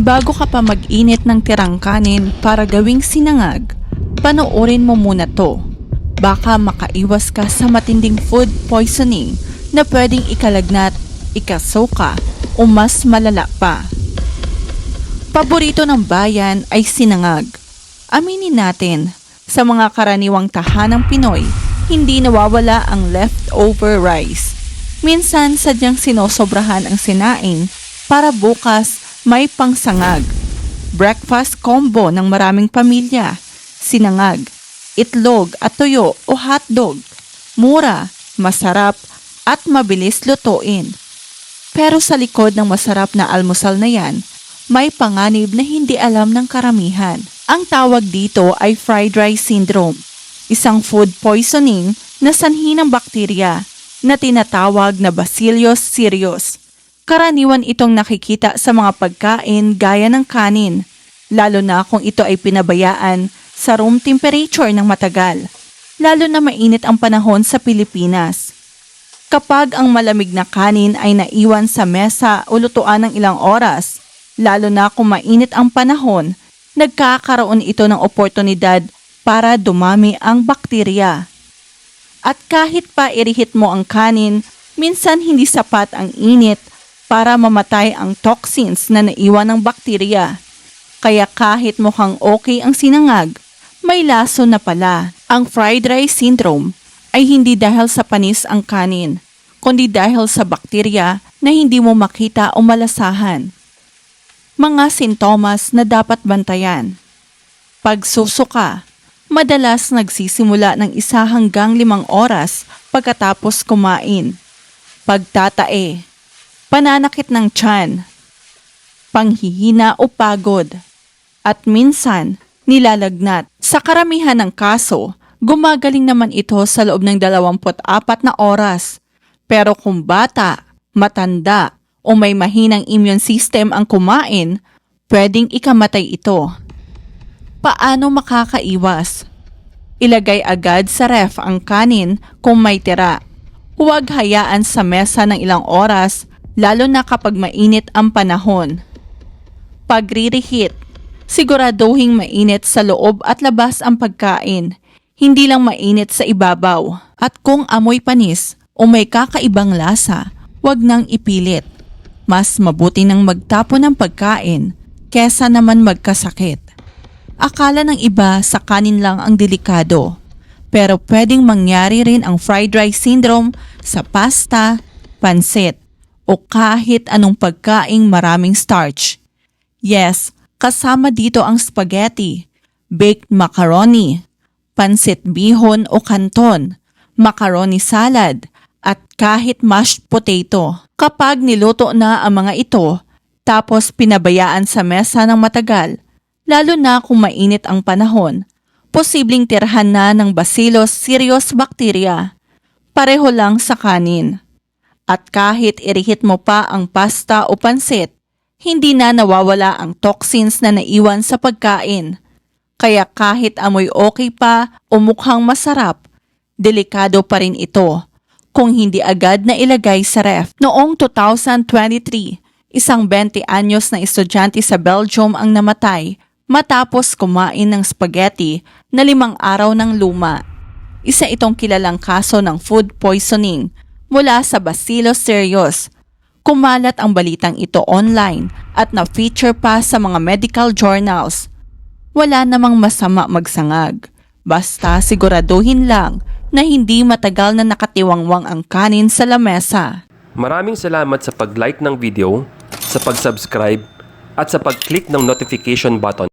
Bago ka pa mag-init ng tirang kanin para gawing sinangag, panoorin mo muna to. Baka makaiwas ka sa matinding food poisoning na pwedeng ikalagnat, ikasoka o mas malala pa. Paborito ng bayan ay sinangag. Aminin natin, sa mga karaniwang tahanang Pinoy, hindi nawawala ang leftover rice. Minsan sadyang sinosobrahan ang sinaing para bukas may pangsangag. Breakfast combo ng maraming pamilya. Sinangag, itlog at tuyo o hotdog. Mura, masarap at mabilis lutuin. Pero sa likod ng masarap na almusal na yan, may panganib na hindi alam ng karamihan. Ang tawag dito ay fried rice syndrome, isang food poisoning na sanhi ng bakterya na tinatawag na Bacillus cereus. Karaniwan itong nakikita sa mga pagkain gaya ng kanin, lalo na kung ito ay pinabayaan sa room temperature ng matagal, lalo na mainit ang panahon sa Pilipinas. Kapag ang malamig na kanin ay naiwan sa mesa o lutuan ng ilang oras, lalo na kung mainit ang panahon, nagkakaroon ito ng oportunidad para dumami ang bakterya. At kahit pa irihit mo ang kanin, minsan hindi sapat ang init para mamatay ang toxins na naiwan ng bakterya. Kaya kahit mukhang okay ang sinangag, may laso na pala. Ang fried rice syndrome ay hindi dahil sa panis ang kanin, kundi dahil sa bakterya na hindi mo makita o malasahan. Mga sintomas na dapat bantayan. Pagsusuka, madalas nagsisimula ng isa hanggang limang oras pagkatapos kumain. Pagtatae, pananakit ng tiyan, panghihina o pagod, at minsan nilalagnat. Sa karamihan ng kaso, gumagaling naman ito sa loob ng 24 na oras. Pero kung bata, matanda, o may mahinang immune system ang kumain, pwedeng ikamatay ito. Paano makakaiwas? Ilagay agad sa ref ang kanin kung may tira. Huwag hayaan sa mesa ng ilang oras, lalo na kapag mainit ang panahon. Pagririhit. Siguraduhing mainit sa loob at labas ang pagkain. Hindi lang mainit sa ibabaw. At kung amoy panis o may kakaibang lasa, wag nang ipilit. Mas mabuti nang magtapo ng pagkain kesa naman magkasakit. Akala ng iba sa kanin lang ang delikado. Pero pwedeng mangyari rin ang fried rice syndrome sa pasta, pansit, o kahit anong pagkaing maraming starch. Yes, kasama dito ang spaghetti, baked macaroni, pansit bihon o kanton, macaroni salad, at kahit mashed potato. Kapag niluto na ang mga ito, tapos pinabayaan sa mesa ng matagal, lalo na kung mainit ang panahon, posibleng tirhan na ng Bacillus cereus bacteria. Pareho lang sa kanin. At kahit irihit mo pa ang pasta o pansit, hindi na nawawala ang toxins na naiwan sa pagkain. Kaya kahit amoy okay pa o mukhang masarap, delikado pa rin ito kung hindi agad na ilagay sa ref. Noong 2023, isang 20 anyos na estudyante sa Belgium ang namatay matapos kumain ng spaghetti na limang araw ng luma. Isa itong kilalang kaso ng food poisoning mula sa Bacillus cereus. Kumalat ang balitang ito online at na-feature pa sa mga medical journals. Wala namang masama magsangag. Basta siguraduhin lang na hindi matagal na nakatiwangwang ang kanin sa lamesa. Maraming salamat sa pag-like ng video, sa pag-subscribe, at sa pag-click ng notification button